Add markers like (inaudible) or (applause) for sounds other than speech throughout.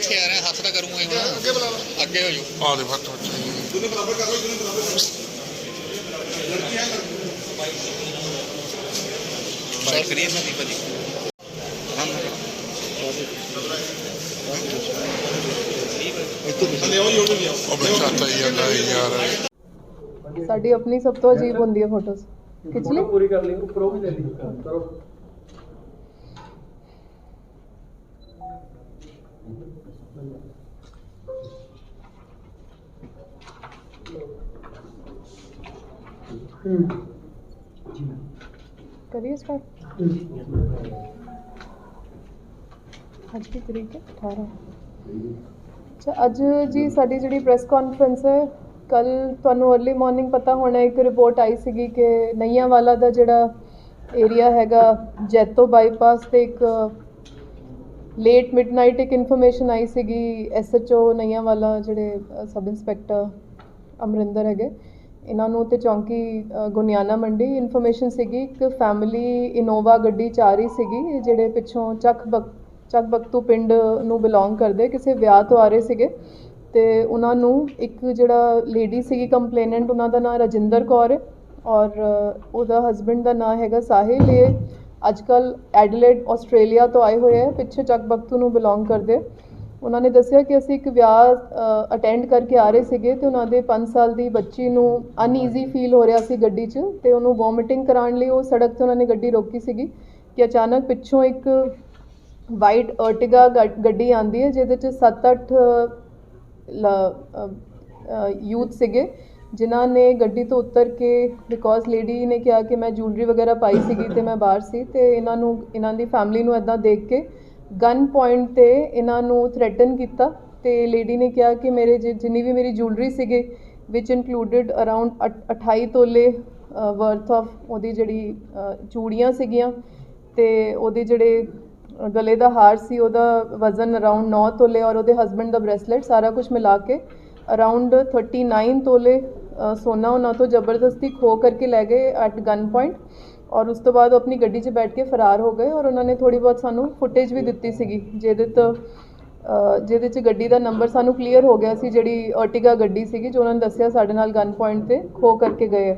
ਉਹ ਮੈਂ ਕਿੱਥੇ ਆ ਰਿਹਾ ਹੱਥ ਤਾਂ ਕਰੂੰਗਾ ਹੀ ਹੁਣ ਅੱਗੇ ਬੁਲਾ ਲਾ ਅੱਗੇ ਹੋ ਜਾਓ ਆ ਦੇ ਫੱਟ ਬੱਚੇ ਬਾਈਕ ਕਰੀਏ ਨਾ ਦੀਪਾ ਜੀ ਉਹ ਬੱਚਾ ਤਾਂ ਹੀ ਜਾਂਦਾ ਹੈ ਯਾਰ ਸਾਡੀ ਆਪਣੀ ਸਭ ਤੋਂ ਅਜੀਬ ਹੁੰਦੀ ਹੈ ਫੋਟੋਜ਼ ਖਿੱਚ ਲਈ ਪੂਰੀ ਕਰ ਲਈ ਉੱਪਰੋਂ ਵੀ ਲੈ ਲਈ ਕਰੋ ਕਰੀਏ ਸਟਾਰਟ ਅੱਜ ਦੀ ਤਰੀਕ ਹੈ? 18 ਅੱਛਾ, ਅੱਜ ਜੀ ਸਾਡੀ ਜਿਹੜੀ ਪ੍ਰੈਸ ਕਾਨਫਰੰਸ ਹੈ, ਕੱਲ ਤੁਹਾਨੂੰ अर्ਲੀ ਮਾਰਨਿੰਗ ਪਤਾ ਹੋਣਾ ਇੱਕ ਰਿਪੋਰਟ ਆਈ ਸੀਗੀ ਕਿ ਨਈਆਂ ਵਾਲਾ ਦਾ ਜਿਹੜਾ ਏਰੀਆ ਹੈਗਾ ਜੈਤੋ ਬਾਈਪਾਸ ਤੇ ਇੱਕ ਲੇਟ ਮਿਡਨਾਈਟ ਇੱਕ ਇਨਫੋਰਮੇਸ਼ਨ ਆਈ ਸੀਗੀ ਐਸਐਚਓ ਨਈਆਂ ਵਾਲਾ ਜਿਹੜੇ ਸਬ ਇੰਸਪੈਕਟਰ ਅਮਰਿੰਦਰ ਹੈਗੇ, ਇਹਨਾਂ ਨੂੰ ਤੇ ਚੌਂਕੀ ਗੁਨਿਆਨਾ ਮੰਡੀ ਇਨਫੋਰਮੇਸ਼ਨ ਸੀਗੀ, ਇੱਕ ਫੈਮਿਲੀ ਇਨੋਵਾ ਗੱਡੀ ਚ ਆ ਰਹੀ ਸੀਗੀ, ਜਿਹੜੇ ਪਿੱਛੋਂ ਚੱਕ ਬਕ, ਚੱਕ ਬਖਤੂ ਪਿੰਡ ਨੂੰ ਬਿਲੋਂਗ ਕਰਦੇ, ਕਿਸੇ ਵਿਆਹ ਤੋਂ ਆ ਰਹੇ ਸੀਗੇ, ਤੇ ਉਹਨਾਂ ਨੂੰ ਇੱਕ ਜਿਹੜਾ ਲੇਡੀ ਸੀਗੀ ਕੰਪਲੇਨੈਂਟ ਉਹਨਾਂ ਦਾ ਨਾਮ ਰਜਿੰਦਰ ਕੌਰ ਹੈ, ਔਰ ਉਹਦਾ ਹਸਬੰਡ ਦਾ ਨਾਮ ਹੈਗਾ ਸਾਹਿਲ, ਇਹ ਅੱਜ ਕੱਲ ਐਡਲੇਡ ਆਸਟ੍ਰੇਲੀਆ ਤੋਂ ਆਏ ਹੋਏ ਹੈ, ਪਿੱਛੇ ਚੱਕ ਬਖਤੂ ਨੂੰ ਬਿਲੋਂਗ ਕਰਦੇ। ਉਹਨਾਂ ਨੇ ਦੱਸਿਆ ਕਿ ਅਸੀਂ ਇੱਕ ਵਿਆਹ ਅਟੈਂਡ ਕਰਕੇ ਆ ਰਹੇ ਸੀਗੇ ਤੇ ਉਹਨਾਂ ਦੇ 5 ਸਾਲ ਦੀ ਬੱਚੀ ਨੂੰ ਅਨਈਜ਼ੀ ਫੀਲ ਹੋ ਰਿਹਾ ਸੀ ਗੱਡੀ 'ਚ ਤੇ ਉਹਨੂੰ ਵੋਮਿਟਿੰਗ ਕਰਾਉਣ ਲਈ ਉਹ ਸੜਕ ਤੇ ਉਹਨਾਂ ਨੇ ਗੱਡੀ ਰੋਕੀ ਸੀਗੀ ਕਿ ਅਚਾਨਕ ਪਿੱਛੋਂ ਇੱਕ ਵਾਈਟ ਅਰਟਿਗਾ ਗੱਡੀ ਆਂਦੀ ਹੈ ਜਿਹਦੇ 'ਚ 7-8 ਯੂਥ ਸੀਗੇ ਜਿਨ੍ਹਾਂ ਨੇ ਗੱਡੀ ਤੋਂ ਉਤਰ ਕੇ ਬਿਕੋਜ਼ ਲੇਡੀ ਨੇ ਕਿਹਾ ਕਿ ਮੈਂ ਜੁਐਲਰੀ ਵਗੈਰਾ ਪਾਈ ਸੀਗੀ ਤੇ ਮੈਂ ਬਾਹਰ ਸੀ ਤੇ ਇਹਨਾਂ ਨੂੰ ਇਹਨਾਂ ਦੀ ਫੈਮਿਲੀ ਨੂੰ ਇਦਾਂ ਦੇਖ ਕੇ ਗਨ ਪੁਆਇੰਟ ਤੇ ਇਹਨਾਂ ਨੂੰ ਥ੍ਰੈਟਨ ਕੀਤਾ ਤੇ ਲੇਡੀ ਨੇ ਕਿਹਾ ਕਿ ਮੇਰੇ ਜਿ- ਜਿੰਨੀ ਵੀ ਮੇਰੀ ਜੂਲਰੀ ਸੀਗੇ ਵਿਚ ਇਨਕਲੂਡਡ ਅਰਾਊਂਡ 28 ਤੋਲੇ ਵਰਥ ਆਫ ਉਹਦੀ ਜਿਹੜੀ ਚੂੜੀਆਂ ਸੀਗੀਆਂ ਤੇ ਉਹਦੇ ਜਿਹੜੇ ਗਲੇ ਦਾ ਹਾਰ ਸੀ ਉਹਦਾ ਵਜ਼ਨ ਅਰਾਊਂਡ 9 ਤੋਲੇ ਔਰ ਉਹਦੇ ਹਸਬੰਡ ਦਾ ਬ੍ਰੇਸਲੇਟ ਸਾਰਾ ਕੁਝ ਮਿਲਾ ਕੇ ਅਰਾਊਂਡ 39 ਤੋਲੇ ਅ, ਸੋਨਾ ਉਹਨਾਂ ਤੋਂ ਜ਼ਬਰਦਸਤੀ ਖੋ ਕਰਕੇ ਲੈ ਗਏ ਐਟ ਗਨ ਪੁਆਇੰਟ ਔਰ ਉਸ ਤੋਂ ਬਾਅਦ ਉਹ ਆਪਣੀ ਗੱਡੀ 'ਚ ਬੈਠ ਕੇ ਫਰਾਰ ਹੋ ਗਏ ਔਰ ਉਹਨਾਂ ਨੇ ਥੋੜੀ ਬਹੁਤ ਸਾਨੂੰ ਫੁਟੇਜ ਵੀ ਦਿੱਤੀ ਸੀਗੀ, ਜਿਹਦੇ ਤੋਂ ਜਿਹਦੇ 'ਚ ਗੱਡੀ ਦਾ ਨੰਬਰ ਸਾਨੂੰ ਕਲੀਅਰ ਹੋ ਗਿਆ ਸੀ ਜਿਹੜੀ ਅਰਟਿਗਾ ਗੱਡੀ ਸੀਗੀ ਜੋ ਉਹਨਾਂ ਨੇ ਦੱਸਿਆ ਸਾਡੇ ਨਾਲ ਗਨ ਪੁਆਇੰਟ ਤੇ ਖੋ ਕਰਕੇ ਗਏ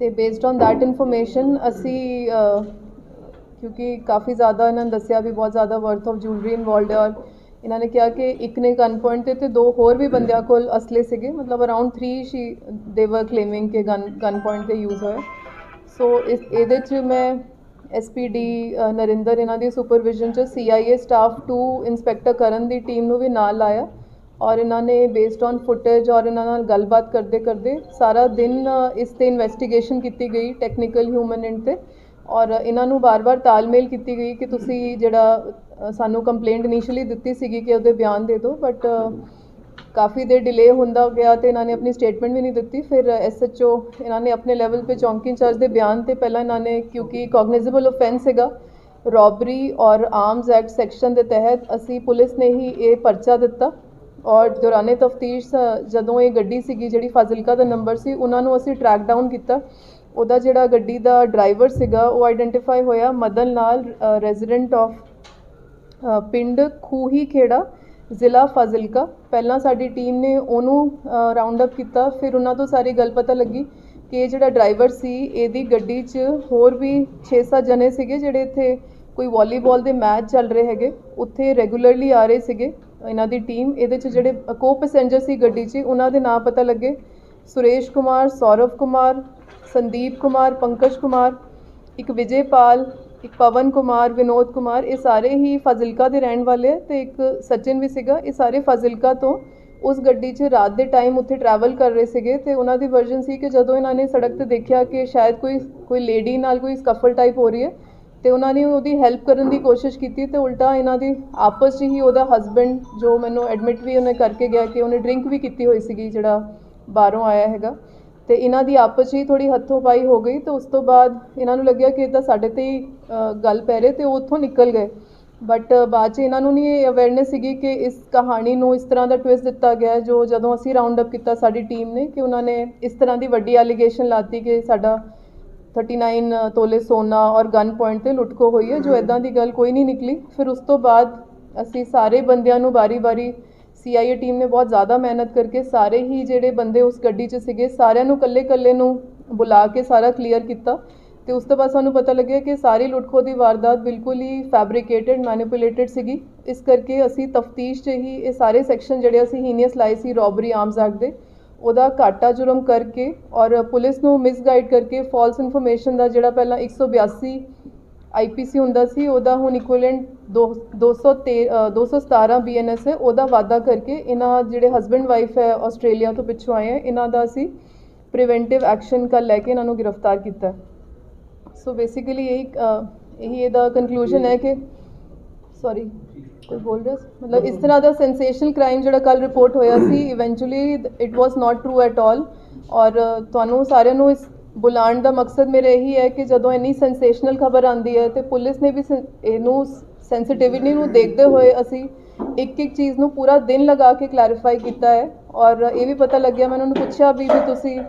ਤੇ ਬੇਸਡ ਔਨ that ਇਨਫੋਰਮੇਸ਼ਨ ਅਸੀਂ ਕਿਉਂਕਿ ਕਾਫੀ ਜ਼ਿਆਦਾ ਇਹਨਾਂ ਨੇ ਦੱਸਿਆ ਵੀ ਬਹੁਤ ਜ਼ਿਆਦਾ ਵਰਥ ਆਫ ਜੁਐਲਰੀ ਇਨਵੋਲਡ ਹੈ ਔਰ ਇਹਨਾਂ ਨੇ ਕਿਹਾ ਕਿ ਇੱਕ ਨੇ ਗਨ ਪੁਆਇੰਟ ਤੇ ਤੇ ਦੋ ਹੋਰ ਵੀ ਬੰਦਿਆਂ ਕੋਲ ਅਸਲੇ ਸੀਗੇ, ਮਤਲਬ ਅਰਾਊਂਡ 3 ਸ਼ੀ ਦੇ ਵਰ ਕਲੇਮਿੰਗ ਕਿ ਗਨ ਗਨ ਪੁਆਇੰਟ ਤੇ ਯੂਜ਼ ਹੋਇਆ। ਸੋ ਇਸ, ਇਹਦੇ 'ਚ ਮੈਂ ਐਸਪੀਡੀ ਨਰਿੰਦਰ ਇਹਨਾਂ ਦੀ ਸੁਪਰਵਿਜ਼ਨ 'ਚ CIA staff two inspector Karan ਦੀ ਟੀਮ ਨੂੰ ਵੀ ਨਾਲ ਲਾਇਆ ਔਰ ਇਹਨਾਂ ਨੇ ਬੇਸਡ ਔਨ ਫੁਟੇਜ ਔਰ ਇਹਨਾਂ ਨਾਲ ਗੱਲਬਾਤ ਕਰਦੇ ਕਰਦੇ ਸਾਰਾ ਦਿਨ ਇਸ ਤੇ ਇਨਵੈਸਟੀਗੇਸ਼ਨ ਕੀਤੀ ਗਈ ਟੈਕਨੀਕਲ ਹਿਊਮਨ ਐਂਡ ਤੇ ਔਰ ਇਹਨਾਂ ਨੂੰ ਵਾਰ-ਵਾਰ ਤਾਲਮੇਲ ਕੀਤੀ ਗਈ ਕਿ ਤੁਸੀਂ ਜਿਹੜਾ ਸਾਨੂੰ ਕੰਪਲੇਂਟ ਇਨੀਸ਼ੀਅਲੀ ਦਿੱਤੀ ਸੀਗੀ ਕਿ ਉਹਦੇ ਬਿਆਨ ਦੇ ਦਿਓ ਬਟ ਕਾਫੀ ਦੇਰ ਡਿਲੇ ਹੁੰਦਾ ਗਿਆ ਤੇ ਇਹਨਾਂ ਨੇ ਆਪਣੀ ਸਟੇਟਮੈਂਟ ਵੀ ਨਹੀਂ ਦਿੱਤੀ। ਫਿਰ ਐਸਐਚਓ ਇਹਨਾਂ ਨੇ ਆਪਣੇ ਲੈਵਲ ਤੇ ਚੌਂਕੀ ਇੰਚਾਰਜ ਦੇ ਬਿਆਨ ਤੇ ਪਹਿਲਾਂ ਇਹਨਾਂ ਨੇ, ਕਿਉਂਕਿ ਕੋਗਨੀਜ਼ੇਬਲ ਆਫੈਂਸ ਹੈਗਾ ਰੋਬਰੀ ਔਰ ਆਰਮਸ ਐਕਟ ਸੈਕਸ਼ਨ ਦੇ ਤਹਿਤ ਅਸੀਂ ਪੁਲਿਸ ਨੇ ਹੀ ਇਹ ਪਰਚਾ ਦਿੱਤਾ। ਔਰ ਦੌਰਾਨੇ ਤਫਤੀਸ਼, ਜਦੋਂ ਇਹ ਗੱਡੀ ਸੀਗੀ ਜਿਹੜੀ ਫਾਜ਼ਿਲਕਾ ਦਾ ਨੰਬਰ ਸੀ, ਉਹਨਾਂ ਨੂੰ ਅਸੀਂ ਟਰੈਕ ਡਾਊਨ ਕੀਤਾ। ਉਹਦਾ ਜਿਹੜਾ ਗੱਡੀ ਦਾ ਡਰਾਈਵਰ ਸੀਗਾ, ਉਹ ਆਈਡੈਂਟੀਫਾਈ ਹੋਇਆ, ਮਦਨ ਲਾਲ ਰੈਜ਼ੀਡੈਂਟ ਆਫ ਪਿੰਡ ਖੂਹੀ ਖੇੜਾ ਜ਼ਿਲ੍ਹਾ ਫਾਜ਼ਿਲਕਾ। ਪਹਿਲਾਂ ਸਾਡੀ ਟੀਮ ਨੇ ਉਹਨੂੰ ਰਾਉਂਡ ਅਪ ਕੀਤਾ। ਫਿਰ ਉਹਨਾਂ ਤੋਂ ਸਾਰੀ ਗੱਲ ਪਤਾ ਲੱਗੀ ਕਿ ਇਹ ਜਿਹੜਾ ਡਰਾਈਵਰ ਸੀ, ਇਹਦੀ ਗੱਡੀ 'ਚ ਹੋਰ ਵੀ 6-7 ਜਣੇ ਸੀਗੇ ਜਿਹੜੇ ਇੱਥੇ ਕੋਈ ਵਾਲੀਬਾਲ ਦੇ ਮੈਚ ਚੱਲ ਰਹੇ ਹੈਗੇ। ਉੱਥੇ ਰੈਗੂਲਰਲੀ ਆ ਰਹੇ ਸੀਗੇ ਇਹਨਾਂ ਦੀ ਟੀਮ ਇਹਦੇ 'ਚ ਜਿਹੜੇ ਕੋ ਪੈਸੇਂਜਰ ਸੀ ਗੱਡੀ 'ਚ, ਉਹਨਾਂ ਦੇ ਨਾਮ ਪਤਾ ਲੱਗੇ। ਸੁਰੇਸ਼ ਕੁਮਾਰ, ਸੌਰਵ ਕੁਮਾਰ, ਸੰਦੀਪ ਕੁਮਾਰ, ਪੰਕਜ ਕੁਮਾਰ, ਇੱਕ ਵਿਜੇਪਾਲ ਇੱਕ ਪਵਨ ਕੁਮਾਰ, ਵਿਨੋਦ ਕੁਮਾਰ, ਇਹ ਸਾਰੇ ਹੀ ਫਾਜ਼ਿਲਕਾ ਦੇ ਰਹਿਣ ਵਾਲੇ ਹੈ ਤੇ ਇੱਕ ਸਚਿਨ ਵੀ ਸੀਗਾ। ਇਹ ਸਾਰੇ ਫਾਜ਼ਿਲਕਾ ਤੋਂ ਉਸ ਗੱਡੀ 'ਚ ਰਾਤ ਦੇ ਟਾਈਮ ਉੱਥੇ ਟਰੈਵਲ ਕਰ ਰਹੇ ਸੀਗੇ ਤੇ ਉਹਨਾਂ ਦੀ ਵਰਜਨ ਸੀ ਕਿ ਜਦੋਂ ਇਹਨਾਂ ਨੇ ਸੜਕ ਤੇ ਦੇਖਿਆ ਕਿ ਸ਼ਾਇਦ ਕੋਈ ਕੋਈ ਲੇਡੀ ਨਾਲ ਕੋਈ ਸਕਫਲ ਟਾਈਪ ਹੋ ਰਹੀ ਹੈ ਤੇ ਉਹਨਾਂ ਨੇ ਉਹਦੀ ਹੈਲਪ ਕਰਨ ਦੀ ਕੋਸ਼ਿਸ਼ ਕੀਤੀ ਤੇ ਉਲਟਾ ਇਹਨਾਂ ਦੀ ਆਪਸ 'ਚ ਹੀ ਉਹਦਾ ਹਸਬੰਡ ਜੋ ਮੈਨੂੰ ਐਡਮਿਟ ਵੀ ਉਹਨੇ ਕਰਕੇ ਗਿਆ ਕਿ ਉਹਨੇ ਡਰਿੰਕ ਵੀ ਕੀਤੀ ਹੋਈ ਸੀਗੀ ਜਿਹੜਾ ਬਾਹਰੋਂ ਆਇਆ ਹੈਗਾ। ਤੇ ਇਹਨਾਂ ਦੀ ਆਪਸ 'ਚ ਹੀ ਥੋੜੀ ਹੱਥੋਂ ਪਾਈ ਹੋ ਗਈ ਤੇ ਉਸ ਤੋਂ ਬਾਅਦ ਇਹਨਾਂ ਨੂੰ ਲੱਗਿਆ ਕਿ ਇਹ ਤਾਂ ਸਾਡੇ ਤੇ ਹੀ ਗੱਲ ਪੈ ਰਹੀ ਤੇ ਉਹ ਉੱਥੋਂ ਨਿਕਲ ਗਏ। ਬਟ ਬਾਅਦ 'ਚ ਇਹਨਾਂ ਨੂੰ ਨਹੀਂ ਅਵੇਅਰਨੈਸ ਸੀਗੀ ਕਿ ਇਸ ਕਹਾਣੀ ਨੂੰ ਇਸ ਤਰ੍ਹਾਂ ਦਾ ਟਵਿਸਟ ਦਿੱਤਾ ਗਿਆ ਜੋ ਜਦੋਂ ਅਸੀਂ ਰਾਉਂਡ ਅਪ ਕੀਤਾ ਸਾਡੀ ਟੀਮ ਨੇ ਕਿ ਉਹਨਾਂ ਨੇ ਇਸ ਤਰ੍ਹਾਂ ਦੀ ਵੱਡੀ ਐਲੀਗੇਸ਼ਨ ਲਾਤੀ ਕਿ ਸਾਡਾ 39 ਤੋਲੇ ਸੋਨਾ ਔਰ ਗਨ ਪੁਆਇੰਟ ਤੇ ਲੁੱਟਖੋ ਹੋਈ ਹੈ, ਜੋ ਇਦਾਂ ਦੀ ਗੱਲ ਕੋਈ ਨਹੀਂ ਨਿਕਲੀ। ਫਿਰ ਉਸ ਤੋਂ ਬਾਅਦ ਅਸੀਂ ਸਾਰੇ ਬੰਦਿਆਂ ਨੂੰ ਬਾਰੀ-ਬਾਰੀ ਸੀਆਈਏ ਟੀਮ ਨੇ ਬਹੁਤ ਜ਼ਿਆਦਾ ਮਿਹਨਤ ਕਰਕੇ ਸਾਰੇ ਹੀ ਜਿਹੜੇ ਬੰਦੇ ਉਸ ਗੱਡੀ 'ਚ ਸੀਗੇ, ਸਾਰਿਆਂ ਨੂੰ ਕੱਲੇ-ਕੱਲੇ ਨੂੰ ਬੁਲਾ ਕੇ ਸਾਰਾ ਕਲੀਅਰ ਕੀਤਾ ਤੇ ਉਸ ਤੋਂ ਬਾਅਦ ਸਾਨੂੰ ਪਤਾ ਲੱਗਿਆ ਕਿ ਸਾਰੀ ਲੁੱਟਖੋ ਦੀ ਵਾਰਦਾਤ ਬਿਲਕੁਲ ਹੀ ਫੈਬਰਿਕੇਟਡ ਮੈਨੀਪੂਲੇਟਡ ਸੀਗੀ। ਇਸ ਕਰਕੇ ਅਸੀਂ ਤਫਤੀਸ਼ 'ਚ ਹੀ ਇਹ ਸਾਰੇ ਸੈਕਸ਼ਨ ਜਿਹੜੇ ਅਸੀਂ ਹੀਨੀਅਸ ਲਾਏ ਸੀ ਰੋਬਰੀ ਆਰਮਸ ਐਕਟ ਦੇ, ਉਹਦਾ ਘਾਟਾ ਜੁਰਮ ਕਰਕੇ ਔਰ ਪੁਲਿਸ ਨੂੰ ਮਿਸਗਾਈਡ ਕਰਕੇ ਫਾਲਸ ਇਨਫੋਰਮੇਸ਼ਨ ਦਾ ਜਿਹੜਾ ਪਹਿਲਾਂ 182 ਆਈਪੀਸੀ ਹੁੰਦਾ ਸੀ, ਉਹਦਾ ਹੁਣ ਇਕੁਇਵਲੈਂਟ 217 ਬੀਐਨਐਸ ਹੈ, ਉਹਦਾ ਵਾਅਦਾ ਕਰਕੇ ਇਹਨਾਂ ਜਿਹੜੇ ਹਸਬੰਡ ਵਾਈਫ ਹੈ ਆਸਟ੍ਰੇਲੀਆ ਤੋਂ ਪਿੱਛੋਂ ਆਏ ਹੈ, ਇਹਨਾਂ ਦਾ ਅਸੀਂ ਪ੍ਰੀਵੈਂਟਿਵ ਐਕਸ਼ਨ ਕੱਲ ਲੈ ਕੇ ਇਹਨਾਂ ਨੂੰ ਗ੍ਰਿਫਤਾਰ ਕੀਤਾ। ਸੋ ਬੇਸਿਕਲੀ ਇਹ ਇਹੀ ਇਹਦਾ ਕਨਕਲੂਜਨ ਹੈ ਕਿ ਸੌਰੀ ਕੋਈ ਬੋਲ ਰਿਹਾ? ਮਤਲਬ ਇਸ ਤਰ੍ਹਾਂ ਦਾ ਸੈਂਸੇਸ਼ਨਲ ਕ੍ਰਾਈਮ ਜਿਹੜਾ ਕੱਲ ਰਿਪੋਰਟ ਹੋਇਆ ਸੀ eventually it was not true at all ਔਰ ਤੁਹਾਨੂੰ ਸਾਰਿਆਂ ਨੂੰ ਇਸ ਬੁਲਾਉਣ ਦਾ ਮਕਸਦ ਮੇਰਾ ਇਹੀ ਹੈ ਕਿ ਜਦੋਂ ਇੰਨੀ ਸੈਂਸੇਸ਼ਨਲ ਖਬਰ ਆਂਦੀ ਹੈ ਤੇ ਪੁਲਿਸ ਨੇ ਵੀ ਸੈਂ- ਇਹਨੂੰ ਸੈਂਸਿਟਿਵਿਟੀ ਨੂੰ ਦੇਖਦੇ ਹੋਏ ਅਸੀਂ ਇੱਕ ਇੱਕ ਚੀਜ਼ ਨੂੰ ਪੂਰਾ ਦਿਨ ਲਗਾ ਕੇ ਕਲੈਰੀਫਾਈ ਕੀਤਾ ਹੈ। ਔਰ ਇਹ ਵੀ ਪਤਾ ਲੱਗਿਆ, ਮੈਂ ਉਹਨਾਂ ਨੂੰ ਪੁੱਛਿਆ ਵੀ ਵੀ ਤੁਸੀਂ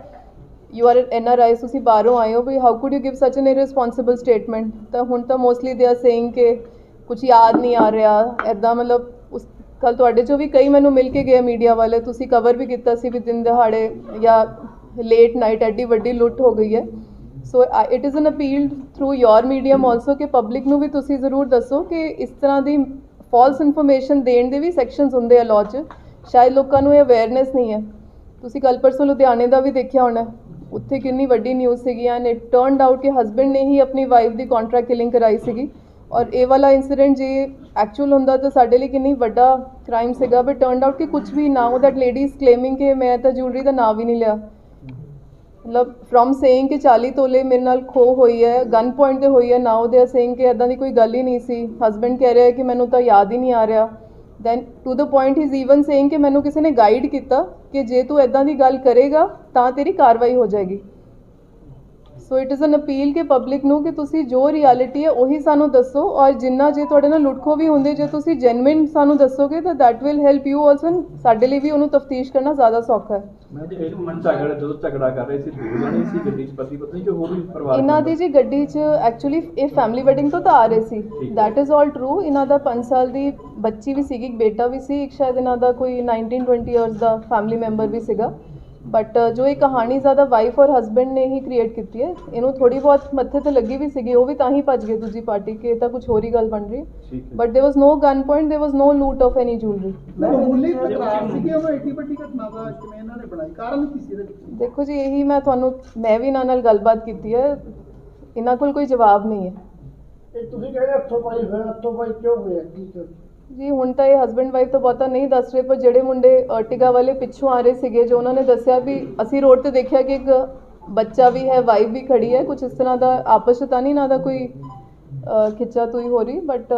you are N R I ਤੁਸੀਂ ਬਾਹਰੋਂ ਆਏ ਹੋ, ਵੀ how could you give such an irresponsible statement ਤਾਂ ਹੁਣ ਤਾਂ ਮੋਸਟਲੀ ਦੇ ਆਰ ਸੇਇੰਗ ਕਿ ਕੁਝ ਯਾਦ ਨਹੀਂ ਆ ਰਿਹਾ। ਐਦਾਂ ਮਤਲਬ ਉਸ ਕੱਲ ਤੁਹਾਡੇ ਚੋਂ ਵੀ ਕਈ ਮੈਨੂੰ ਮਿਲ ਕੇ ਗਏ ਮੀਡੀਆ ਵਾਲੇ, ਤੁਸੀਂ ਕਵਰ ਵੀ ਕੀਤਾ ਸੀ ਵੀ ਦਿਨ ਦਿਹਾੜੇ ਜਾਂ ਲੇਟ ਨਾਈਟ ਐਡੀ ਵੱਡੀ ਲੁੱਟ ਹੋ ਗਈ ਹੈ। So it is an appeal through your medium also ਕਿ ਪਬਲਿਕ ਨੂੰ ਵੀ ਤੁਸੀਂ ਜ਼ਰੂਰ ਦੱਸੋ ਕਿ ਇਸ ਤਰ੍ਹਾਂ ਦੀ ਫਾਲਸ ਇਨਫੋਰਮੇਸ਼ਨ ਦੇਣ ਦੇ ਵੀ ਸੈਕਸ਼ਨਸ ਹੁੰਦੇ ਆ ਲਾਅ 'ਚ। ਸ਼ਾਇਦ ਲੋਕਾਂ ਨੂੰ ਇਹ ਅਵੇਅਰਨੈਸ ਨਹੀਂ ਹੈ। ਤੁਸੀਂ ਕੱਲ ਪਰਸੋਂ ਲੁਧਿਆਣੇ ਦਾ ਵੀ ਦੇਖਿਆ ਹੋਣਾ। ਉੱਥੇ ਕਿੰਨੀ ਵੱਡੀ ਨਿਊਜ਼ ਸੀਗੀ ਐਂਡ ਇਟ ਟਰਨਡ ਆਊਟ ਕਿ ਹਸਬੰਡ ਨੇ ਹੀ ਆਪਣੀ ਵਾਈਫ ਦੀ ਕੰਟਰੈਕਟ ਕਿਲਿੰਗ ਕਰਾਈ ਸੀਗੀ। ਔਰ ਇਹ ਵਾਲਾ ਇਨਸੀਡੈਂਟ ਜੇ ਐਕਚੁਅਲ ਹੁੰਦਾ ਤਾਂ ਸਾਡੇ ਲਈ ਕਿੰਨੀ ਵੱਡਾ ਕ੍ਰਾਈਮ ਸੀਗਾ। ਬਟ ਟਰਨਡ ਆਊਟ ਕਿ ਕੁਝ ਵੀ ਨਾ ਹੋ ਦੈਟ ਲੇਡੀਜ਼ ਕਲੇਮਿੰਗ ਕਿ ਮੈਂ ਤਾਂ ਜੁਐਲਰੀ ਦਾ ਨਾਂ ਵੀ ਨਹੀਂ ਲਿਆ। ਮਤਲਬ ਫਰਮ ਸੇਇੰਗ ਕਿ 40 ਤੋਲੇ ਮੇਰੇ ਨਾਲ ਖੋ ਹੋਈ ਹੈ ਗਨ ਪੁਆਇੰਟ ਤੇ ਹੋਈ ਹੈ ਨਾਓ ਦੇ ਆਰ ਸੇਇੰਗ ਕਿ ਇਦਾਂ ਦੀ ਕੋਈ ਗੱਲ ਹੀ ਨਹੀਂ ਸੀ। ਹਸਬੰਡ ਕਹਿ ਰਿਹਾ ਹੈ ਕਿ ਮੈਨੂੰ ਤਾਂ ਯਾਦ ਹੀ ਨਹੀਂ ਆ ਰਿਹਾ। ਦੈਨ ਟੂ ਦ ਪੁਆਇੰਟ ਹੀ ਈਵਨ ਸੇਇੰਗ ਕਿ ਮੈਨੂੰ ਕਿਸੇ ਨੇ ਗਾਈਡ ਕੀਤਾ ਕਿ ਜੇ ਤੂੰ ਇਦਾਂ ਦੀ ਗੱਲ ਕਰੇਗਾ ਤਾਂ ਤੇਰੀ ਕਾਰਵਾਈ ਹੋ ਜਾਏਗੀ। So it is an appeal ਕਿ ਪਬਲਿਕ ਨੂੰ ਕਿ ਤੁਸੀਂ ਜੋ ਰਿਐਲਿਟੀ ਹੈ ਉਹੀ ਸਾਨੂੰ ਦੱਸੋ ਔਰ ਜਿੰਨਾ ਜੇ ਤੁਹਾਡੇ ਨਾਲ ਲੁੱਟਖੋ ਵੀ ਹੁੰਦੇ ਜੇ ਤੁਸੀਂ ਜੈਨੂਇਨ ਸਾਨੂੰ ਦੱਸੋਗੇ ਤਾਂ that will help you also ਸਾਡੇ ਲਈ ਵੀ ਉਹਨੂੰ ਤਫਤੀਸ਼ ਕਰਨਾ ਜ਼ਿਆਦਾ ਸੌਖਾ ਹੈ। ਮੈਂ ਜੀ ਇਹ ਮਨ ਝਗੜਾ ਜਦੋਂ ਝਗੜਾ ਕਰ ਰਹੇ ਸੀ ਦੋ ਜਣੇ ਸੀ ਗੱਡੀ 'ਚ ਪਤੀ ਪਤਨੀ ਕਿ ਹੋਰ ਵੀ ਪਰਿਵਾਰ ਇਹਨਾਂ ਦੀ ਜੀ ਗੱਡੀ 'ਚ ਐਕਚੁਅਲੀ ਇਹ ਫੈਮਿਲੀ ਵੈਡਿੰਗ ਤੋਂ ਤਾਂ ਆ ਰਹੇ ਸੀ। that is all true ਇਹਨਾਂ ਦਾ 5 ਸਾਲ ਦੀ ਬੱਚੀ ਵੀ ਸੀਗੀ ਬੇਟਾ ਵੀ ਸੀ ਇੱਕ ਸ਼ਾਇਦ ਇਹਨਾਂ ਦਾ ਕੋਈ 19 20 ਇਅਰਸ ਦਾ ਫੈਮਿਲੀ ਮੈਂਬਰ ਵੀ ਸੀਗਾ। ਬਟ ਜੋ ਇਹ ਕਹਾਣੀ ਜ਼ਿਆਦਾ ਵਾਈਫ ਔਰ ਹਸਬੰਡ ਨੇ ਹੀ ਕ੍ਰੀਏਟ ਕੀਤੀ ਹੈ ਇਹਨੂੰ ਥੋੜੀ ਬਹੁਤ ਮੱਥੇ ਤੇ ਲੱਗੀ ਵੀ ਸੀਗੀ ਉਹ ਵੀ ਤਾਂ ਹੀ ਭੱਜ ਗਏ ਦੂਜੀ ਪਾਰਟੀ ਕਿ ਇਹ ਤਾਂ ਕੁਝ ਹੋਰ ਹੀ ਗੱਲ ਬਣ ਰਹੀ but there was no gun point there was no loot of any jewelry ਮਾਮੂਲੀ ਤਕਰਾਰ ਸੀ ਕਿ ਉਹ ਏਟੀ ਵੱਡੀ ਘਟਨਾ ਦਾ ਕਿਵੇਂ ਇਹਨਾਂ ਨੇ ਬਣਾਈ? ਕਾਰਨ ਕੀ ਸੀ ਇਹਦੇ ਪਿੱਛੇ ਦੇਖੋ ਜੀ ਇਹੀ ਮੈਂ ਤੁਹਾਨੂੰ ਮੈਂ ਵੀ ਇਹਨਾਂ ਨਾਲ ਗੱਲਬਾਤ ਕੀਤੀ ਹੈ ਇਹਨਾਂ ਕੋਲ ਕੋਈ ਜਵਾਬ ਨਹੀਂ ਹੈ। ਇਹ ਤੁਸੀਂ ਕਹਿੰਦੇ ਹੱਥੋਂ ਪਾਈ ਹੋਇਆ ਹੱਥੋਂ ਪਾਈ ਕਿਉਂ ਹੋਇਆ? ਕੀ ਕਰ ਜੀ ਹੁਣ ਤਾਂ ਇਹ ਹਸਬੰਡ ਵਾਈਫ ਤਾਂ ਬਹੁਤਾ ਨਹੀਂ ਦੱਸ ਰਹੇ ਪਰ ਜਿਹੜੇ ਮੁੰਡੇ ਅਰਟਿਗਾ ਵਾਲੇ ਪਿੱਛੋਂ ਆ ਰਹੇ ਸੀਗੇ ਜੋ ਉਹਨਾਂ ਨੇ ਦੱਸਿਆ ਵੀ ਅਸੀਂ ਰੋਡ ਤੇ ਦੇਖਿਆ ਕਿ ਇੱਕ ਬੱਚਾ ਵੀ ਹੈ ਵਾਈਫ ਵੀ ਖੜੀ ਹੈ ਕੁਝ ਇਸ ਤਰ੍ਹਾਂ ਦਾ ਆਪਸ 'ਚ ਤਾਂ ਨਹੀਂ ਨਾ ਦਾ ਕੋਈ ਖਿੱਚਾ ਤੋਈ ਹੋ ਰਹੀ ਬਟ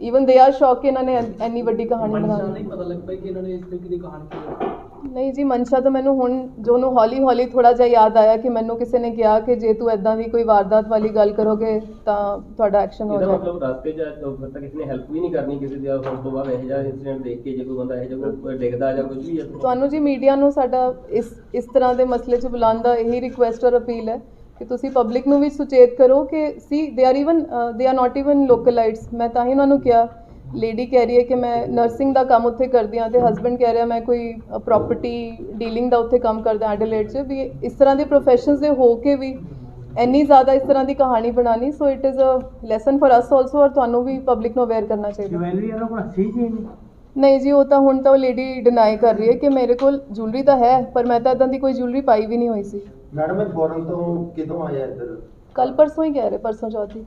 ਈਵਨ ਦੇ ਆਰ ਸ਼ੌਕ ਕਿ ਇਹਨਾਂ ਨੇ ਐ- ਇੰਨੀ ਵੱਡੀ ਕਹਾਣੀ ਬਣਾ ਲਈ। ਨਹੀਂ ਪਤਾ ਲੱਗ ਪਾਈ ਕਿ ਇਹਨਾਂ ਨੇ ਇਸ ਤਰੀਕੇ ਦੀ ਕਹਾਣੀ ਨਹੀਂ ਜੀ ਮਨਸ਼ਾ ਤਾਂ ਮੈਨੂੰ ਹੁਣ ਜੋ ਨੂੰ ਹੌਲੀ ਹੌਲੀ ਥੋੜਾ ਜਿਹਾ ਯਾਦ ਆਇਆ ਕਿ ਮੈਨੂੰ ਕਿਸੇ ਨੇ ਕਿਹਾ ਕਿ ਜੇ ਤੂੰ ਐਦਾਂ ਦੀ ਕੋਈ ਵਾਰਦਾਤ ਵਾਲੀ ਗੱਲ ਕਰੋਗੇ ਤਾਂ ਤੁਹਾਡਾ ਐਕਸ਼ਨ ਹੋ ਇਹਦਾ ਜਾਏਗਾ। ਮਤਲਬ ਰਸਤੇ 'ਚ ਤਾਂ ਕਿਸੇ ਨੇ ਹੈਲਪ ਵੀ ਨਹੀਂ ਕਰਨੀ ਕਿਸੇ ਦੀ ਉਸ ਤੋਂ ਬਾਅਦ ਇਹੋ ਜਿਹਾ ਇਨਸੀਡੈਂਟ ਦੇਖ ਕੇ ਜੇ ਕੋਈ ਬੰਦਾ ਇਹੋ ਜਿਹਾ ਕੋਈ ਡਿੱਗਦਾ ਜਾਂ ਕੁਝ ਵੀ ਹੈ ਤੁਹਾਨੂੰ ਜੀ ਮੀਡੀਆ ਨੂੰ ਸਾਡਾ ਇਸ ਇਸ ਤਰ੍ਹਾਂ ਦੇ ਮਸਲੇ 'ਚ ਬੁਲਾਉਣ ਦਾ ਇਹੀ ਰਿਕੁਐਸਟ ਔਰ ਅਪੀਲ ਹੈ ਕਿ ਤੁਸੀਂ ਪਬਲਿਕ ਨੂੰ ਵੀ ਸੁਚੇਤ ਕਰੋ ਕਿ ਸੀ they are even they are not even localites ਮੈਂ ਤਾਂ ਹੀ ਉਹਨਾਂ ਨੂੰ ਕਿਹਾ ਲੇਡੀ ਕਹਿ ਰਹੀ ਹੈ ਕਿ ਮੈਂ ਨਰਸਿੰਗ ਦਾ ਕੰਮ ਉੱਥੇ ਕਰਦੀ ਹਾਂ ਤੇ ਹਸਬੰਡ ਕਹਿ ਰਿਹਾ ਮੈਂ ਕੋਈ ਪ੍ਰਾਪਰਟੀ ਡੀਲਿੰਗ ਦਾ ਉੱਥੇ ਕੰਮ ਕਰਦਾ ਐਡਲੇਟ 'ਚ ਵੀ ਇਸ ਤਰ੍ਹਾਂ ਦੇ ਪ੍ਰੋਫੈਸ਼ਨਸ ਦੇ ਹੋ ਕੇ ਵੀ ਇੰਨੀ ਜ਼ਿਆਦਾ ਇਸ ਤਰ੍ਹਾਂ ਦੀ ਕਹਾਣੀ ਬਣਾਣੀ so it is a lesson for us also ਔਰ ਤੁਹਾਨੂੰ ਵੀ ਪਬਲਿਕ ਨੂੰ ਅਵੇਅਰ ਕਰਨਾ ਚਾਹੀਦਾ। ਜਵੈਲਰੀ ਇਹਨਾਂ ਕੋਲ ਸੀ ਜੀ ਨਹੀਂ। ਨਹੀਂ ਜੀ ਉਹ ਤਾਂ ਹੁਣ ਤਾਂ ਉਹ ਲੇਡੀ ਡਿਨਾਈ ਕਰ ਰਹੀ ਹੈ ਕਿ ਮੇਰੇ ਕੋਲ ਜੁਐਲਰੀ ਤਾਂ ਹੈ ਪਰ ਮੈਂ ਤਾਂ ਇਦਾਂ ਦੀ ਕੋਈ ਜੁਐਲਰੀ ਪਾਈ ਵੀ ਨਹੀਂ ਹੋਈ ਸੀ। ਮੈਡਮ ਇਹ ਫੋਰਨ ਤੋਂ ਕਿਦੋਂ ਆਇਆ ਇੱਧਰ? ਕੱਲ ਪਰਸੋਂ ਹੀ ਕਹਿ ਰਹੇ ਪਰਸੋਂ ਚੌਥੀ।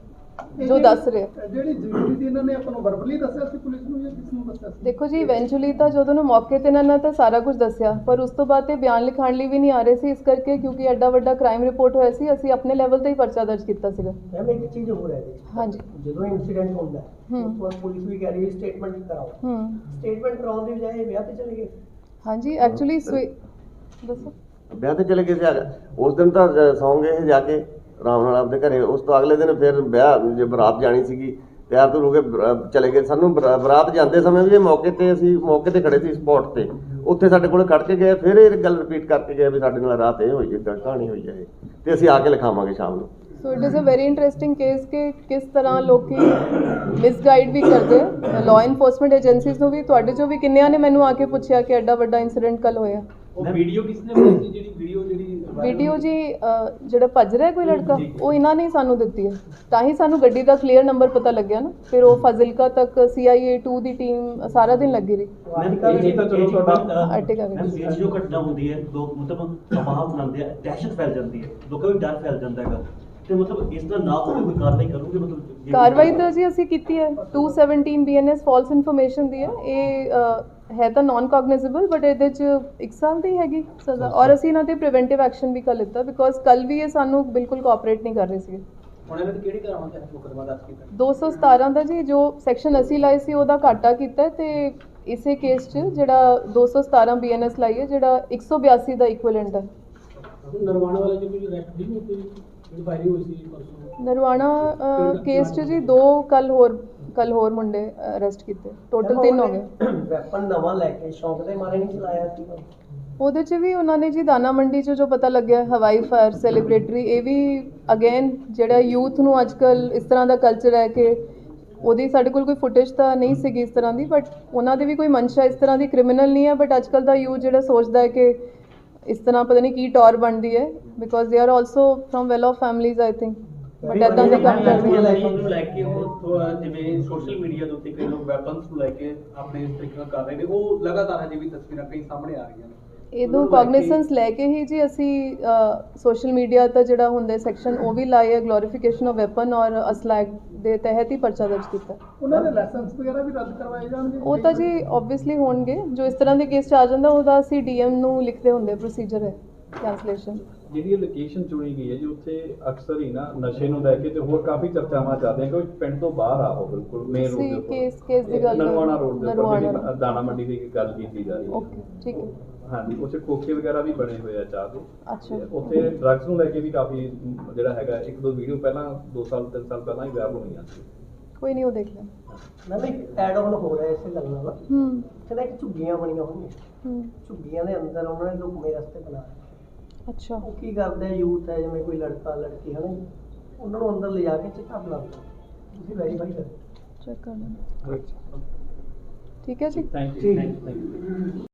ਜੋ ਦੱਸ ਰਹੇ। ਜਿਹੜੀ ਜ਼ਿੰਦਗੀ ਦੀ ਇਹਨਾਂ ਨੇ ਆਪਾਂ ਨੂੰ ਵਰਬਲੀ ਦੱਸਿਆ ਸੀ ਪੁਲਿਸ ਨੂੰ ਜਾਂ ਕਿਸ ਨੂੰ ਦੱਸਿਆ ਸੀ? ਦੇਖੋ ਜੀ ਇਵੈਂਚੁਅਲੀ ਤਾਂ ਜਦੋਂ ਨੂੰ ਮੌਕੇ ਤੇ ਇਹਨਾਂ ਨੇ ਤਾਂ ਸਾਰਾ ਕੁਝ ਦੱਸਿਆ ਪਰ ਉਸ ਤੋਂ ਬਾਅਦ ਤੇ ਬਿਆਨ ਲਿਖਾਉਣ ਲਈ ਵੀ ਨਹੀਂ ਆ ਰਹੇ ਸੀ ਇਸ ਕਰਕੇ ਕਿਉਂਕਿ ਐਡਾ ਵੱਡਾ ਕ੍ਰਾਈਮ ਰਿਪੋਰਟ ਹੋਇਆ ਸੀ ਅਸੀਂ ਆਪਣੇ ਲੈਵਲ ਤੇ ਹੀ ਪਰਚਾ ਦਰਜ ਕੀਤਾ ਸੀਗਾ। ਮੈਮ ਇੱਕ ਚੀਜ਼ ਹੋਰ ਹੈ ਜੀ। ਹਾਂਜੀ। ਜਦੋਂ ਇਨਸੀਡੈਂਟ ਹੁੰਦਾ ਹੈ ਹੂੰ। ਉਸ ਤੋਂ ਪੁਲਿਸ ਵੀ ਕਹਿ ਰਹੀ ਹੈ ਸਟੇਟਮੈਂਟ ਕਰਾਓ। ਹੂੰ। ਸਟੇਟਮੈਂਟ ਕਰਾਉਣ ਦੀ ਬਜਾਏ ਵਿਆਹ ਤੇ ਚਲੇ ਗਏ। ਹਾਂਜੀ ਐਕਚੁਅਲੀ ਦੱਸੋ। ਵਿਆਹ ਤੇ ਚਲੇ ਗਏ ਸੀ ਆ- ਉਸ ਦਿਨ ਤਾਂ ਅ, ਸੌਂ ਗਏ ਸੀ ਜਾ ਕੇ। ਆਰਾਮ ਨਾਲ ਆਪਦੇ ਘਰੇ। ਉਸ ਤੋਂ ਅਗਲੇ ਦਿਨ ਫਿਰ ਵਿਆਹ, ਜੇ ਬਰਾਤ ਜਾਣੀ ਸੀਗੀ, ਤਿਆਰ ਤੁਰ ਹੋ ਕੇ ਬਰਾ- ਚਲੇ ਗਏ। ਸਾਨੂੰ ਬਰਾ- ਬਰਾਤ ਜਾਂਦੇ ਸਮੇਂ ਵੀ ਇਹ ਮੌਕੇ ਤੇ ਅਸੀਂ, ਮੌਕੇ ਤੇ ਖੜੇ ਸੀ ਸਪੌਟ ਤੇ। ਉੱਥੇ ਸਾਡੇ ਕੋਲ ਖੜ ਕੇ ਗਏ, ਫਿਰ ਇਹ ਗੱਲ ਰਿਪੀਟ ਕਰਕੇ ਗਏ ਵੀ ਸਾਡੇ ਨਾਲ ਰਾਤ ਇਹ ਹੋਈ ਹੈ ਕਹਾਣੀ ਹੋਈ ਹੈ ਇਹ। ਤੇ ਅਸੀਂ ਆ ਕੇ ਲਿਖਾਵਾਂਗੇ ਸ਼ਾਮ ਨੂੰ। So it is a very interesting case ਕਿ ਕਿਸ ਤਰ੍ਹਾਂ ਲੋਕੀ ਮਿਸਗਾਈਡ ਵੀ ਕਰਦੇ ਲਾਅ ਇਨਫੋਰਸਮੈਂਟ ਏਜੰਸੀਜ਼ ਨੂੰ ਵੀ, ਤੁਹਾਡੇ ਚੋਂ ਵੀ ਕਿੰਨਿਆਂ ਨੇ ਮੈਨੂੰ ਆ ਕੇ ਪੁੱਛਿਆ ਕਿ ਐਡਾ ਵੱਡਾ ਇਨਸੀਡੈਂਟ ਕੱਲ ਹੋਇਆ। ਉਹ ਵੀਡੀਓ ਕਿਸ ਨੇ ਬਣਾਈ ਸੀ ਜਿਹੜੀ ਵੀਡੀਓ ਜਿਹੜੀ ਵੀਡੀਓ ਜੀ ਅ, ਜਿਹੜਾ ਭੱਜ ਰਿਹਾ ਕੋਈ ਲੜਕਾ ਉਹ ਇਹਨਾਂ ਨੇ ਹੀ ਸਾਨੂੰ ਦਿੱਤੀ ਹੈ। ਤਾਂ ਹੀ ਸਾਨੂੰ ਗੱਡੀ ਦਾ ਕਲੀਅਰ ਨੰਬਰ ਪਤਾ ਲੱਗਿਆ ਨਾ। ਫਿਰ ਉਹ ਫਾਜ਼ਿਲਕਾ ਤੱਕ CIA 2 ਦੀ ਟੀਮ ਸਾਰਾ ਦਿਨ ਲੱਗੀ ਰਹੀ। ਇਹ ਤਾਂ ਚਲੋ ਤੁਹਾਡਾ ਆਰਟੀਕਾ ਵਿੱਚ ਇਹ ਜੋ ਘਟਨਾ ਹੁੰਦੀ ਹੈ ਲੋਕ ਮਤਲਬ ਤਬਾਹ ਬਣਾਉਂਦੇ ਆ ਦਹਿਸ਼ਤ ਫੈਲ ਜਾਂਦੀ ਹੈ। ਲੋਕਾਂ ਵਿੱਚ ਡਰ ਫੈਲ ਜਾਂਦਾ ਹੈਗਾ। ਤੇ ਮਤਲਬ ਇਸ ਤਰ੍ਹਾਂ ਨਾ ਹੋਵੇ ਕੋਈ ਕਾਰਵਾਈ ਕਰੋਗੇ? ਮਤਲਬ ਜੇ- ਕਾਰਵਾਈ ਤਾਂ ਜੀ ਅਸੀਂ ਕੀਤੀ ਹੈ। 217 ਬੀਐਨਐਸ ਫਾਲਸ ਇਨਫੋਰਮੇਸ਼ਨ ਦੀ ਹੈ। ਇਹ ਅ, ਹੈ ਤਾਂ ਨਾਨ ਕੌਗਨਾਈਜ਼ੇਬਲ ਬਟ ਇਹਦੇ ਚ 1 ਸਾਲ ਦੀ ਹੈਗੀ ਸਜ਼ਾ। ਔਰ ਅਸੀਂ ਇਹਨਾਂ ਤੇ ਪ੍ਰੀਵੈਂਟਿਵ ਐਕਸ਼ਨ ਵੀ ਕਰ ਲਿੱਤਾ ਬਿਕੋਜ਼ ਕੱਲ ਵੀ ਇਹ ਸਾਨੂੰ ਬਿਲਕੁਲ ਕੋਆਪਰੇਟ ਨਹੀਂ ਕਰ ਰਹੇ ਸੀਗੇ। ਹੁਣ ਇਹਨਾਂ ਦੀ ਕਿਹੜੀ ਧਾਰਾਵਾਂ ਤੇ ਮੁਕਦਮਾ ਦਰਜ ਕੀਤਾ। 217 ਦਾ ਜੀ ਜੋ ਸੈਕਸ਼ਨ ਅਸੀਂ ਲਾਈ ਸੀ ਉਹਦਾ ਘਾਟਾ ਕੀਤਾ ਤੇ ਇਸੇ ਕੇਸ 'ਚ ਜਿਹੜਾ 217 ਬੀਐਨਐਸ ਲਾਈ ਹੈ ਜਿਹੜਾ 182 ਦਾ ਇਕੁਇਵਲੈਂਟ ਹੈ। ਨਰਵਾਣਾ ਵਾਲੇ ਦੀ ਕੋਈ ਅਰੈਸਟ ਨਹੀਂ ਹੋਈ ਜਿਹੜੀ ਫਾਇਰਿੰਗ ਹੋਈ ਸੀ ਪਰਸੋਂ। ਨਰਵਾਣਾ ਕੇਸ 'ਚ ਜੀ ਦੋ ਕੱਲ ਹੋਰ ਕੱਲ ਹੋਰ ਮੁੰਡੇ ਅਰੈਸਟ ਕੀਤੇ। ਟੋਟਲ ਤਿੰਨ ਹੋ ਗਏ। (clears throat) ਵੈਪਨ ਨਵਾਂ ਲੈ ਕੇ ਸ਼ੌਂਕ ਦੇ ਮਾਰੇ ਨਹੀਂ ਚਲਾਇਆ ਸੀ। ਉਹਦੇ 'ਚ ਵੀ ਉਹਨਾਂ ਨੇ ਜੀ ਦਾਣਾ ਮੰਡੀ 'ਚ ਜੋ ਪਤਾ ਲੱਗਿਆ ਹਵਾਈ ਫਾਇਰ ਸੈਲੀਬ੍ਰੇਟਰੀ ਇਹ ਵੀ ਅਗੇਨ ਜਿਹੜਾ ਯੂਥ ਨੂੰ ਅੱਜਕੱਲ ਇਸ ਤਰ੍ਹਾਂ ਦਾ ਕਲਚਰ ਹੈ ਕਿ ਉਹਦੀ ਸਾਡੇ ਕੋਲ ਕੋਈ ਫੁਟੇਜ ਤਾਂ ਨਹੀਂ ਸੀਗੀ ਇਸ ਤਰ੍ਹਾਂ ਦੀ ਬਟ ਉਹਨਾਂ ਦੀ ਵੀ ਕੋਈ ਮਨਸ਼ਾ ਇਸ ਤਰ੍ਹਾਂ ਦੀ ਕ੍ਰਿਮੀਨਲ ਨਹੀਂ ਹੈ ਬਟ ਅੱਜਕੱਲ ਦਾ ਯੂਥ ਜਿਹੜਾ ਸੋਚਦਾ ਹੈ ਕਿ ਇਸ ਤਰ੍ਹਾਂ ਪਤਾ ਨਹੀਂ ਕੀ ਟੌਰ ਬਣਦੀ ਹੈ because they are also from well off families I think but ਇਦਾਂ ਦੇ ਕੰਮ ਕਰਦੇ ਹੈ ਨੂੰ ਲੈ ਕੇ ਉਹ ਥੋੜ੍ਹਾ ਜਿਵੇਂ ਸੋਸ਼ਲ ਮੀਡੀਆ ਦੇ ਉੱਤੇ ਕਈ ਲੋਕ ਵੈਪਨਸ ਨੂੰ ਲੈ ਕੇ ਆਪਣੇ ਇਸ ਤਰੀਕੇ ਨਾਲ ਕਰ ਰਹੇ ਨੇ ਉਹ ਲਗਾਤਾਰ ਅਜੇ ਵੀ ਤਸਵੀਰਾਂ ਕਈ ਸਾਹਮਣੇ ਆ ਰਹੀਆਂ ਨੇ। ਇਹਨੂੰ ਕੋਗਨੀਸੈਂਸ ਲੈ ਕੇ ਹੀ ਜੀ ਅਸੀਂ ਸੋਸ਼ਲ ਮੀਡੀਆ ਦਾ ਜਿਹੜਾ ਹੁੰਦਾ ਸੈਕਸ਼ਨ ਉਹ ਵੀ ਲਾਇਆ ਗਲੋਰੀਫਿਕੇਸ਼ਨ ਆਫ ਵੈਪਨ ਔਰ ਅਸਲਾ ਦੇ ਤਹਿਤ ਹੀ ਪਰਚਾ ਦਰਜ ਕੀਤਾ। ਉਹਨਾਂ ਦੇ ਲਾਇਸੈਂਸ ਵਗੈਰਾ ਵੀ ਰੱਦ ਕਰਵਾਏ ਜਾਣਗੇ? ਉਹ ਤਾਂ ਜੀ ਆਬਵੀਅਸਲੀ ਹੋਣਗੇ। ਜੋ ਇਸ ਤਰ੍ਹਾਂ ਦੇ ਕੇਸ ਚ ਆ ਜਾਂਦਾ ਉਹਦਾ ਅਸੀਂ ਡੀਐਮ ਨੂੰ ਲਿਖਦੇ ਹੁੰਦੇ ਪ੍ਰੋਸੀਜਰ ਹੈ ਕੈਂਸਲੇਸ਼ਨ ਜਿਹੜੀ ਲੋਕੇਸ਼ਨ ਚੁਣੀ ਗਈ ਹੈ ਜੀ ਉੱਥੇ ਅਕਸਰ ਹੀ ਨਾ ਨਸ਼ੇ ਨੂੰ ਲੈ ਕੇ ਤੇ ਹੋਰ ਕਾਫੀ ਚਰਚਾਵਾਂ ਚੱਲਦੀਆਂ ਕਿ ਪਿੰਡ ਤੋਂ ਬਾਹਰ ਆ ਉਹ ਬਿਲਕੁਲ ਮੇਨ ਰੋਡ ਦੇ ਉੱਪਰ। ਕੇਸ ਕੇਸ ਦੀ ਗੱਲ ਨਰਵਾਣਾ ਰੋਡ ਦੇ ਉੱਪਰ ਨਰਵਾਣਾ ਜਿਹੜੀ ਦਾਣਾ ਮੰਡੀ ਦੀ ਗੱਲ ਕੀਤੀ ਜਾ ਰਹੀ ਹੈ। ਓਕੇ ਠੀਕ ਹੈ। ਹਾਂਜੀ ਉੱਥੇ ਕੋਕੇ ਵਗੈਰਾ ਵੀ ਬਣੇ ਹੋਏ ਆ ਚਾਹ ਦੇ। ਅੱਛਾ। ਉੱਥੇ ਡਰੱਗਸ ਨੂੰ ਲੈ ਕੇ ਵੀ ਕਾਫੀ ਜਿਹੜਾ ਹੈਗਾ ਇੱਕ ਦੋ ਵੀਡੀਓ ਪਹਿਲਾਂ 2 ਸਾਲ 3 ਸਾਲ ਪਹਿਲਾਂ ਹੀ ਵਾਇਰਲ ਹੋਈਆਂ ਸੀ ਕੋਈ ਨਹੀਂ ਉਹ ਦੇਖ ਲੈ। ਮੈਂ ਵੀ ਐਡ ਆਨ ਹੋ ਰਿਹਾ ਇਸੇ ਗੱਲ ਨਾਲ ਹੂੰ। ਕਹਿੰਦਾ ਇੱਕ ਝੁੱਗੀਆਂ ਬਣੀਆਂ ਹੋਈਆਂ। ਹੂੰ। ਝੁੱਗੀਆਂ ਦੇ ਅੰਦਰ ਉਹਨਾਂ ਨੇ ਲੁਕਮੇ ਰਸਤੇ ਬਣਾਏ ਅੱਛਾ। ਉਹ ਕੀ ਕਰਦੇ ਆ ਯੂਥ ਹੈ ਜਿਵੇਂ ਕੋਈ ਲੜਕਾ ਲੜਕੀ ਹਨਾ ਜੀ, ਉਹਨਾਂ ਨੂੰ ਅੰਦਰ ਲਿਜਾ ਕੇ ਚਿੱਟਾ ਬੁਲਾਉਂਦੇ ਤੁਸੀਂ ਵੈਰੀਫਾਈ ਕਰੋ। ਚੈੱਕ ਕਰਨਾ ਠੀਕ ਹੈ ਜੀ। Thank you thank you